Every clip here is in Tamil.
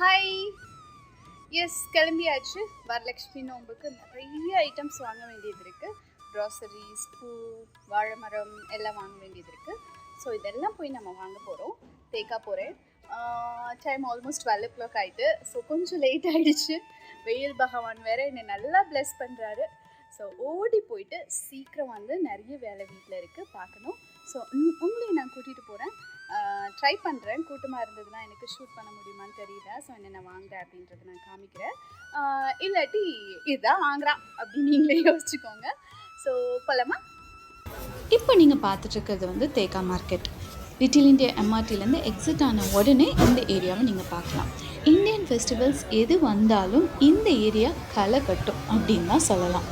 ஹாய் எஸ் கிளம்பியாச்சு. வரலக்ஷ்மி நோம்புக்கு நிறைய ஐட்டம்ஸ் வாங்க வேண்டியது இருக்குது க்ராசரிஸ் பூ வாழை மரம் எல்லாம் வாங்க வேண்டியது இருக்குது ஸோ இதெல்லாம் போய் நம்ம வாங்க போகிறோம் தேக்கா போகிறேன் time almost twelve o'clock ஆகிட்டு ஸோ கொஞ்சம் லேட் ஆகிடுச்சு வெயில் பகவான் வேறு என்னை நல்லா ப்ளெஸ் பண்ணுறாரு ஸோ ஓடி போயிட்டு சீக்கிரம் வந்து நிறைய வேலை வீட்டில் இருக்குது பார்க்கணும். ஸோ உங்களையும் நான் கூட்டிகிட்டு போகிறேன் ட்ரை பண்ணுறேன் கூட்டமாக இருந்ததுன்னா எனக்கு ஷூட் பண்ண முடியுமான்னு தெரியல. ஸோ என்னென்ன வாங்குறேன் அப்படின்றத நான் காமிக்கிறேன். இல்லாட்டி இதுதான் வாங்குறான் அப்படின்னு நீங்களே யோசிச்சுக்கோங்க. ஸோ போலாமா? இப்போ நீங்கள் பார்த்துட்ருக்கிறது வந்து தேக்கா மார்க்கெட். லிட்டில் இந்தியா எம்ஆர்டிலேருந்து எக்ஸிட் ஆன உடனே இந்த ஏரியாவை நீங்கள் பார்க்கலாம். இந்தியன் ஃபெஸ்டிவல்ஸ் எது வந்தாலும் இந்த ஏரியா களை கட்டும் அப்படின்னு தான் சொல்லலாம்.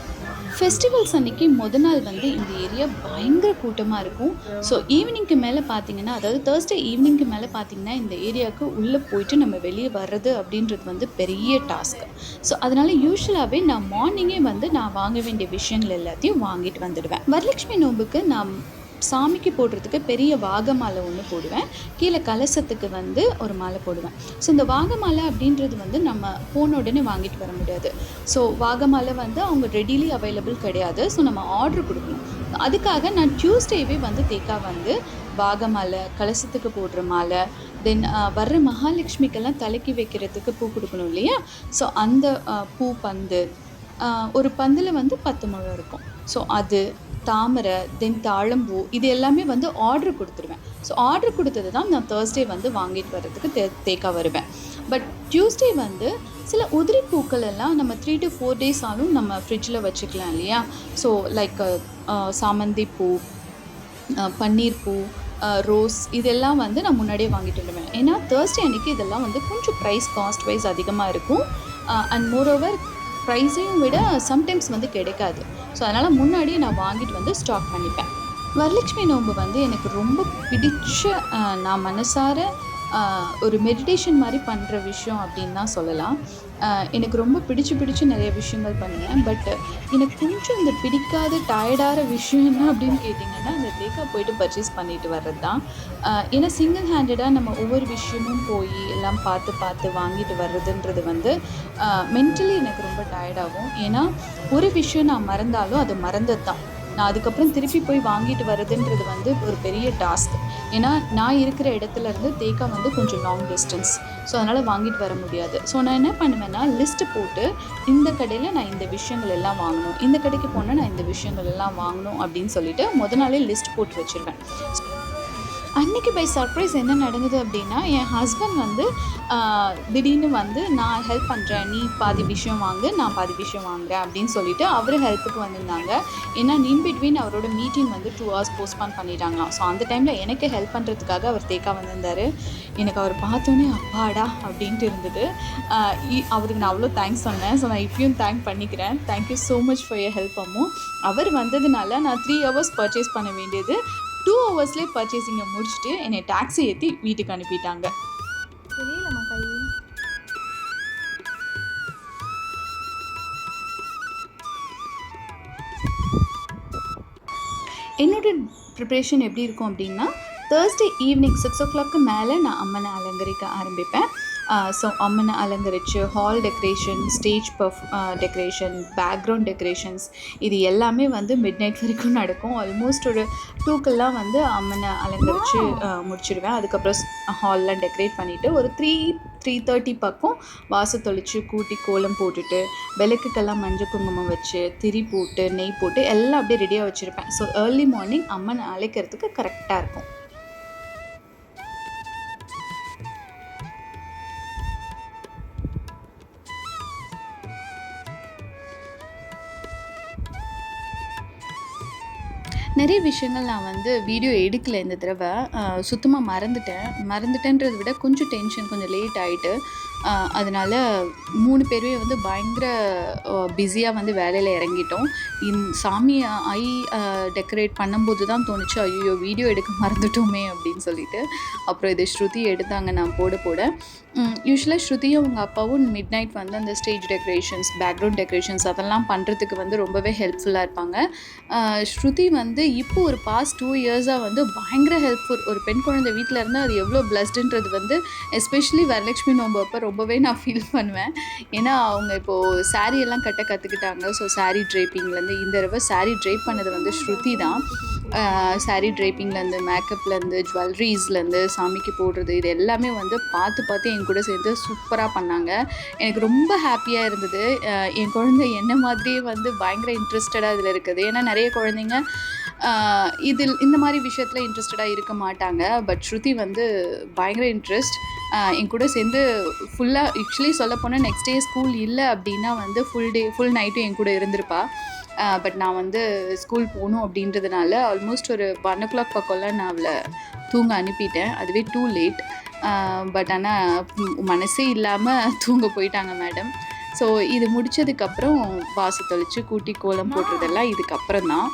ஃபெஸ்டிவல்ஸ் அன்னைக்கு முத நாள் வந்து இந்த ஏரியா பயங்கர கூட்டமாக இருக்கும். ஸோ ஈவினிங்க்கு மேலே பார்த்தீங்கன்னா அதாவது தேர்ஸ்டே ஈவினிங்க்கு மேலே பார்த்தீங்கன்னா இந்த ஏரியாவுக்கு உள்ளே போயிட்டு நம்ம வெளியே வர்றது அப்படின்றது வந்து பெரிய டாஸ்க் ஸோ அதனால் யூஸ்வலாகவே நான் மார்னிங்கே வந்து நான் வாங்க வேண்டிய விஷயங்கள் எல்லாத்தையும் வாங்கிட்டு வந்துடுவேன். வரலட்சுமி நோம்புக்கு நான் சாமிக்கு போடுறதுக்கு பெரிய வாக மாலை ஒன்று போடுவேன். கீழே கலசத்துக்கு வந்து ஒரு மாலை போடுவேன். ஸோ இந்த வாக மாலை அப்படின்றது வந்து நம்ம போன உடனே வாங்கிட்டு வர முடியாது. ஸோ வாக மாலை வந்து அவங்க ரெடிலி அவைலபிள் கிடையாது. ஸோ நம்ம ஆர்டர் கொடுக்கணும். அதுக்காக நான் டியூஸ்டேவே வந்து தேக்கா வந்து வாக மாலை கலசத்துக்கு போடுற மாலை தென் வர்ற மகாலட்சுமிக்கெல்லாம் தலைக்கு வைக்கிறதுக்கு பூ கொடுக்கணும் இல்லையா? ஸோ அந்த பூ பந்து ஒரு பந்தில் வந்து பத்து முழம் இருக்கும். ஸோ அது தாமரை தென் தாழம்பூ இது எல்லாமே வந்து ஆர்டர் கொடுத்துருவேன். ஸோ ஆர்டர் கொடுத்தது தான் நான் தேர்ஸ்டே வந்து வாங்கிட்டு வர்றதுக்கு தே தேக்கா வருவேன். பட் டியூஸ்டே வந்து சில உதிரி பூக்கள் எல்லாம் நம்ம த்ரீ டு ஃபோர் டேஸ் ஆலும் நம்ம ஃப்ரிட்ஜில் வச்சுக்கலாம் இல்லையா? ஸோ லைக் சாமந்தி பூ பன்னீர் பூ ரோஸ் இதெல்லாம் வந்து நான் முன்னாடியே வாங்கிட்டு வந்துடுவேன் ஏன்னா தேர்ஸ்டே அன்றைக்கி இதெல்லாம் வந்து கொஞ்சம் ப்ரைஸ் காஸ்ட் வைஸ் அதிகமாக இருக்கும். அண்ட் மோரோவர் ப்ரைஸையும் விட சம்டைம்ஸ் வந்து கிடைக்காது. ஸோ அதனால் முன்னாடியே நான் வாங்கிட்டு வந்து ஸ்டாக் பண்ணிப்பேன். வரலட்சுமி நோன்பு வந்து எனக்கு ரொம்ப பிடிச்ச நான் மனசார ஒரு மெடிடேஷன் மாதிரி பண்ணுற விஷயம் அப்படின்னு தான் சொல்லலாம். எனக்கு ரொம்ப பிடிச்சு பிடிச்சு நிறைய விஷயங்கள் பண்ணுவேன் பட் எனக்கு கொஞ்சம் இந்த பிடிக்காத டயர்டாகிற விஷயம் என்ன அப்படின்னு கேட்டிங்கன்னா அந்த தேக்கா போயிட்டு பர்ச்சேஸ் பண்ணிட்டு வர்றது தான் ஏன்னா சிங்கிள் ஹேண்டடாக நம்ம ஒவ்வொரு விஷயமும் போய் எல்லாம் பார்த்து பார்த்து வாங்கிட்டு வர்றதுன்றது வந்து மென்டலி எனக்கு ரொம்ப டயர்டாகும் ஏன்னா ஒரு விஷயம் நான் மறந்தாலும் அது மறந்தது தான் நான் அதுக்கப்புறம் திருப்பி போய் வாங்கிட்டு வர்றதுன்றது வந்து ஒரு பெரிய டாஸ்க். ஏன்னா நான் இருக்கிற இடத்துல இருந்து தேக்கா வந்து கொஞ்சம் லாங் டிஸ்டன்ஸ் ஸோ அதனால் வாங்கிட்டு வர முடியாது. ஸோ நான் என்ன பண்ணுவேன்னா லிஸ்ட்டு போட்டு இந்த கடையில் நான் இந்த விஷயங்கள் எல்லாம் வாங்கணும். இந்த கடைக்கு போனால் நான் இந்த விஷயங்கள் எல்லாம் வாங்கணும் அப்படின்னு சொல்லிட்டு முத நாளே லிஸ்ட் போட்டு வச்சுருவேன். அன்றைக்கி பை சர்ப்ரைஸ் என்ன நடந்தது அப்படின்னா என் ஹஸ்பண்ட் வந்து திடீர்னு வந்து நான் ஹெல்ப் பண்ணுறேன் நீ பாதி விஷயம் வாங்கு நான் பாதி விஷயம் வாங்குறேன். அப்படின்னு சொல்லிட்டு அவர் ஹெல்ப்புக்கு வந்திருந்தாங்க. ஏன்னா இன் பிட்வீன் அவரோட மீட்டிங் வந்து டூ ஹவர்ஸ் போஸ்ட்பான் பண்ணிட்டாங்களாம். ஸோ அந்த டைமில் எனக்கு ஹெல்ப் பண்ணுறதுக்காக அவர் தேக்கா வந்திருந்தார். எனக்கு அவர் பார்த்தோன்னே அப்பாடா அப்படின்ட்டு இருந்தது. இ- அவருக்கு நான் அவ்வளோ தேங்க்ஸ் சொன்னேன். ஸோ நான் இப்பயும் தேங்க் பண்ணிக்கிறேன். Thank you so much for your help அம்மும் அவர் வந்ததுனால நான் த்ரீ ஹவர்ஸ் பர்ச்சேஸ் பண்ண வேண்டியது. டூ ஹவர்ஸ்லேயே பர்ச்சேசிங்கை முடிச்சுட்டு என்னை டாக்ஸி ஏற்றி வீட்டுக்கு அனுப்பிட்டாங்க. தெரியலம்மா கை என்னோட ப்ரிப்ரேஷன் எப்படி இருக்கும் அப்படின்னா Thursday evening six o'clock மேலே நான் அம்மனை அலங்கரிக்க ஆரம்பிப்பேன். ஸோ அம்மனை அலங்கரித்து ஹால் டெக்கரேஷன் ஸ்டேஜ் பர்ஃப் டெக்கரேஷன் பேக்ரவுண்ட் டெக்கரேஷன்ஸ் இது எல்லாமே வந்து மிட் நைட் வரைக்கும் நடக்கும். ஆல்மோஸ்ட் ஒரு டூக்கெல்லாம் வந்து அம்மனை அலங்கரித்து முடிச்சிடுவேன் அதுக்கப்புறம் ஹால்லாம் டெக்கரேட் பண்ணிவிட்டு ஒரு த்ரீ த்ரீ தேர்ட்டி பக்கம் வாசல் தொளிச்சு கூட்டி கோலம் போட்டுட்டு விளக்குக்கெல்லாம் மஞ்சள் குங்குமம் வச்சு திரி போட்டு நெய் போட்டு எல்லாம் அப்படியே ரெடியாக வச்சுருப்பேன். ஸோ ஏர்லி மார்னிங் அம்மனை அழைக்கிறதுக்கு கரெக்டாக இருக்கும். நிறைய விஷயங்கள் நான் வந்து வீடியோ எடுக்கலை இந்த தடவை. சுத்தமாக மறந்துட்டேன். மறந்துட்டேன்றதை விட கொஞ்சம் டென்ஷன் கொஞ்சம் லேட் ஆகிட்டு அதனால் மூணு பேருமே வந்து பயங்கர பிஸியாக வந்து வேலையில் இறங்கிட்டோம். இந் சாமி ஐ டெக்கரேட் பண்ணும்போது தான் தோணுச்சு ஐயோ வீடியோ எடுக்க மறந்துட்டோமே அப்படின்னு சொல்லிட்டு. அப்புறம் இது ஸ்ருதி எடுத்தாங்க நான் போட போட. யூஸ்வலாக ஸ்ருதியும் அவங்க அப்பாவும் மிட் நைட் வந்து அந்த ஸ்டேஜ் டெக்கரேஷன்ஸ் பேக்ரவுண்ட் டெக்கரேஷன்ஸ் அதெல்லாம் பண்ணுறதுக்கு வந்து ரொம்பவே ஹெல்ப்ஃபுல்லாக இருப்பாங்க. ஸ்ருதி வந்து இப்போ ஒரு பாஸ்ட் டூ இயர்ஸாக வந்து பயங்கர ஹெல்ப்ஃபுல் ஒரு பெண் குழந்தை வீட்டில் இருந்தால் அது எவ்வளோ பிளஸ்டுன்றது வந்து எஸ்பெஷலி வரலட்சுமி நோம்பு அப்போ ரொம்பவே நான் ஃபீல் பண்ணுவேன். ஏன்னா அவங்க இப்போது saree எல்லாம் கட்ட கற்றுக்கிட்டாங்க ஸோ சாரீ ட்ரேப்பிங்லேருந்து இந்த தடவை சாரீ ட்ரேப் பண்ணது வந்து ஸ்ருதி தான். சாரீ ட்ரைப்பிங்லேருந்து மேக்கப்லேருந்து ஜுவல்லரிஸ்லேருந்து சாமிக்கு போடுறது இது எல்லாமே வந்து பார்த்து பார்த்து என் கூட சேர்ந்து சூப்பராக பண்ணாங்க. எனக்கு ரொம்ப ஹாப்பியாக இருந்தது. என் குழந்தை என்ன மாதிரியே வந்து பயங்கர இன்ட்ரெஸ்டடாக இதில் இருக்குது. ஏன்னா நிறைய குழந்தைங்க இதில் இந்த மாதிரி விஷயத்தில் இன்ட்ரெஸ்டடாக இருக்க மாட்டாங்க. பட் ஸ்ருதி வந்து பயங்கர இன்ட்ரெஸ்ட் என் கூட சேர்ந்து ஃபுல்லாக ஆக்சுவலி சொல்ல போனால் நெக்ஸ்ட் டே ஸ்கூல் இல்லை அப்படின்னா வந்து ஃபுல் டே ஃபுல் நைட்டும் என் கூட இருந்திருப்பா. பட் நான் வந்து ஸ்கூல் போகணும் அப்படின்றதுனால ஆல்மோஸ்ட் ஒரு ஒன் ஓ கிளாக் பக்கம்லாம் நான் அவளை தூங்க அனுப்பிட்டேன். அதுவே டூ லேட் பட் ஆனால் மனசே இல்லாமல் தூங்க போயிட்டாங்க மேடம் ஸோ இது முடிச்சதுக்கப்புறம் வாசு தெளித்து கூட்டி கோலம் போடுறதெல்லாம் இதுக்கப்புறம் தான்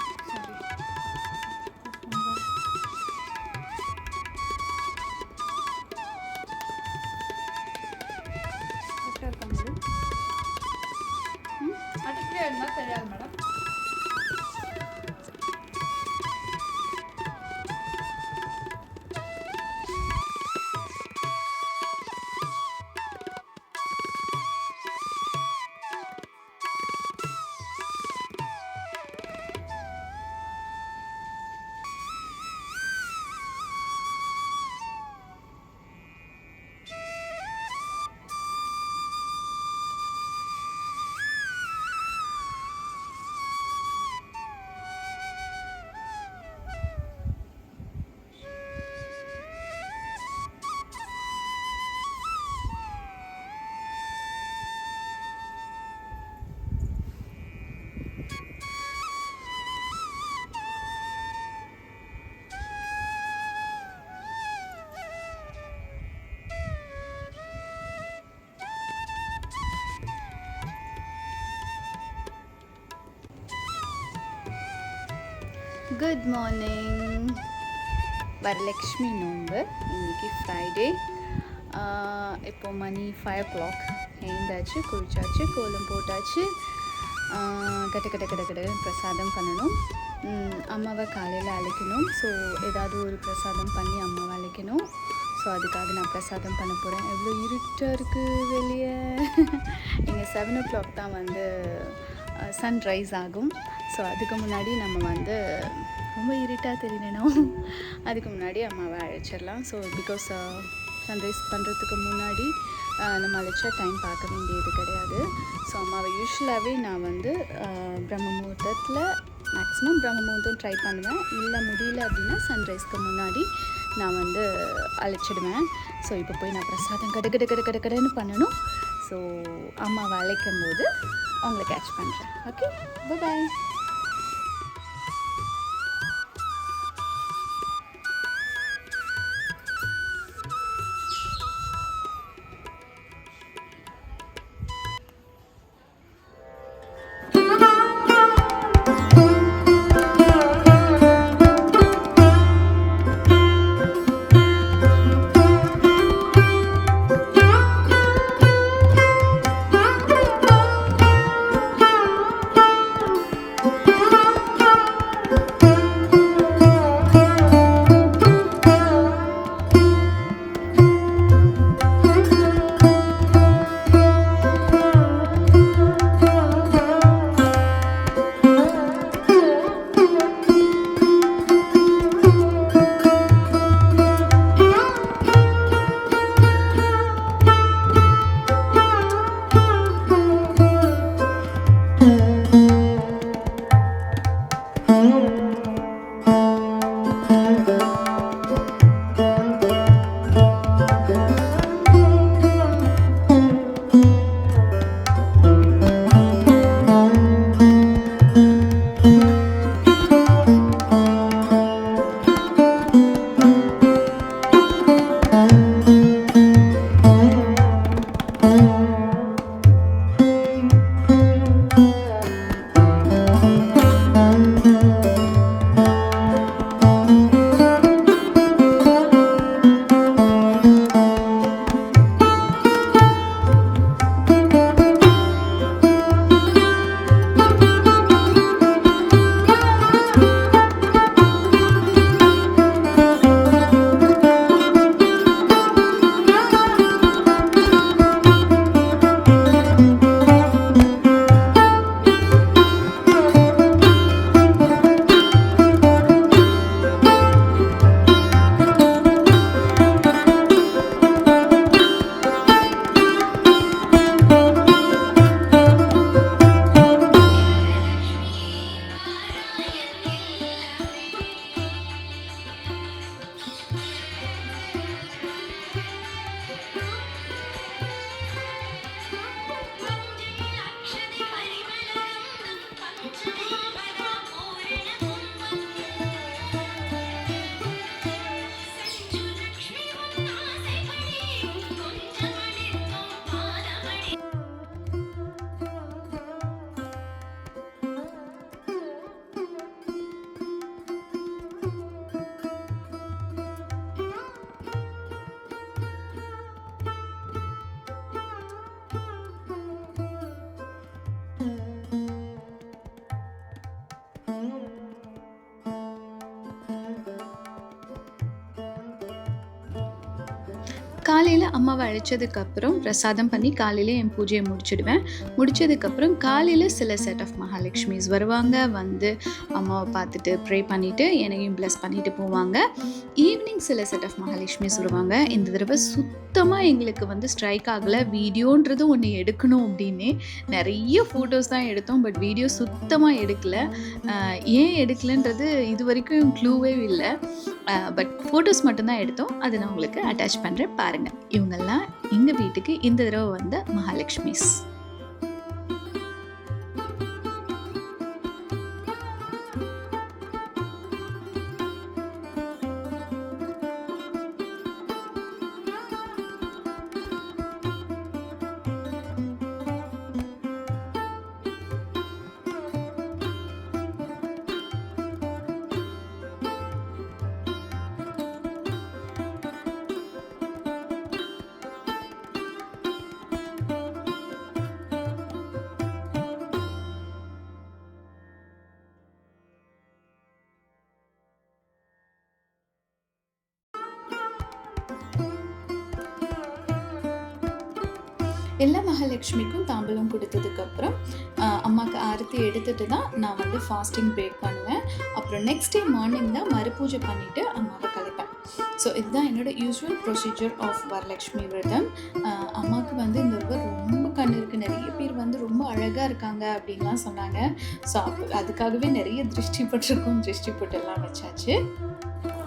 குட் மார்னிங் வரலக்ஷ்மி நோன்பு. இன்னைக்கு ஃப்ரைடே இப்போ மணி ஃபைவ் ஓ கிளாக் எழுந்தாச்சு குளிச்சாச்சு கோலம் போட்டாச்சு. கட்ட கட்ட கட்ட கட்ட பிரசாதம் பண்ணணும். அம்மாவை காலையில் அழைக்கணும். ஸோ ஏதாவது ஒரு பிரசாதம் பண்ணி அம்மாவை அழைக்கணும். ஸோ அதுக்காக நான் பிரசாதம் பண்ண போகிறேன் எவ்வளோ இருட்டாக இருக்குது வெளியே. இங்கே செவன் ஓ கிளாக் தான் வந்து சன்ரைஸ் ஆகும். ஸோ அதுக்கு முன்னாடி நம்ம வந்து ரொம்ப இருட்டாக தெரியணும். அதுக்கு முன்னாடி அம்மாவை அழைச்சிடலாம். ஸோ பிகாஸ் சன்ரைஸ் பண்ணுறதுக்கு முன்னாடி uh, நம்ம அழைச்சா டைம் பார்க்க வேண்டியது கிடையாது. ஸோ அம்மாவை யூஸ்வலாகவே நான் வந்து uh, பிரம்ம முகூர்த்தத்தில் மேக்ஸிமம் பிரம்ம முகூர்த்தம் ட்ரை பண்ணுவேன். இல்லை முடியல அப்படின்னா சன்ரைஸ்க்கு முன்னாடி நான் வந்து அழைச்சிடுவேன். ஸோ இப்போ போய் நான் பிரசாதம் கடு கடு கடு கடு கடுன்னு பண்ணணும். ஸோ அம்மாவை அழைக்கும் போது அவங்கள கேட்ச் பண்ணுறேன் ஓகே பாய் காலையில் அம்மாவை அழைச்சதுக்கப்புறம் பிரசாதம் பண்ணி காலையில் என் பூஜையை முடிச்சிடுவேன். முடித்ததுக்கப்புறம் காலையில் சில செட் ஆஃப் மகாலட்சுமிஸ் வருவாங்க. வந்து அம்மாவை பார்த்துட்டு ப்ரே பண்ணிவிட்டு என்னையும் ப்ளஸ் பண்ணிவிட்டு போவாங்க. ஈவினிங் சில செட் ஆஃப் மகாலட்சுமிஸ் வருவாங்க. இந்த தடவை சுத் சுத்தமாக எங்களுக்கு வந்து ஸ்ட்ரைக் ஆகலை. வீடியோன்றது ஒன்று எடுக்கணும் அப்படின்னே நிறைய ஃபோட்டோஸ் தான் எடுத்தோம். பட் வீடியோ சுத்தமாக எடுக்கல. ஏன் எடுக்கலைன்றது இது வரைக்கும் க்ளூவே இல்லை. பட் ஃபோட்டோஸ் மட்டும்தான் எடுத்தோம். அதை நான் உங்களுக்கு அட்டாச் பண்ணுறேன் பாருங்கள் இவங்கெல்லாம் எங்கள் வீட்டுக்கு இந்த தடவை வந்த மகாலட்சுமிஸ் எல்லா மகாலட்சுமிக்கும் தாம்பூலம் கொடுத்ததுக்கப்புறம் அம்மாவுக்கு ஆரத்தி எடுத்துட்டு தான் நான் வந்து ஃபாஸ்டிங் பிரேக் பண்ணுவேன். அப்புறம் நெக்ஸ்ட் டே மார்னிங் தான் மறுபூஜை பண்ணிவிட்டு அம்மாவை கலைப்பேன். ஸோ இதுதான் என்னோட யூஸ்வல் ப்ரொசீஜர் ஆஃப் வரலக்ஷ்மி விரதம். அம்மாவுக்கு வந்து இந்த தடவை ரொம்ப கண் இருக்குது நிறைய பேர் வந்து ரொம்ப அழகாக இருக்காங்க அப்படின்லாம் சொன்னாங்க. ஸோ அப்போ அதுக்காகவே நிறைய திருஷ்டி பட்டிருக்கும். திருஷ்டி பொட்டெல்லாம் வச்சாச்சு.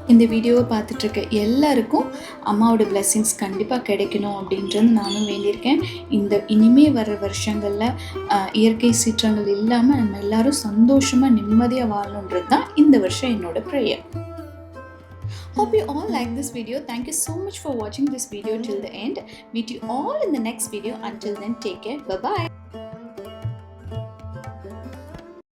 இந்த வீடியோவை பார்த்துட்ருக்க எல்லாருக்கும் அம்மாவோட blessings கண்டிப்பாக கிடைக்கணும் அப்படின்றது நானும் வேண்டியிருக்கேன் இந்த இனிமே வர வருஷங்களில் இயற்கை சீற்றங்கள் இல்லாமல் நம்ம எல்லாரும் சந்தோஷமாக நிம்மதியாக வாழணுன்றது தான் இந்த வருஷம் என்னோட prayer Hope you all like this video. Thank you so much for watching this video till the end. Meet you all in the next video. Until then, take care. Bye bye.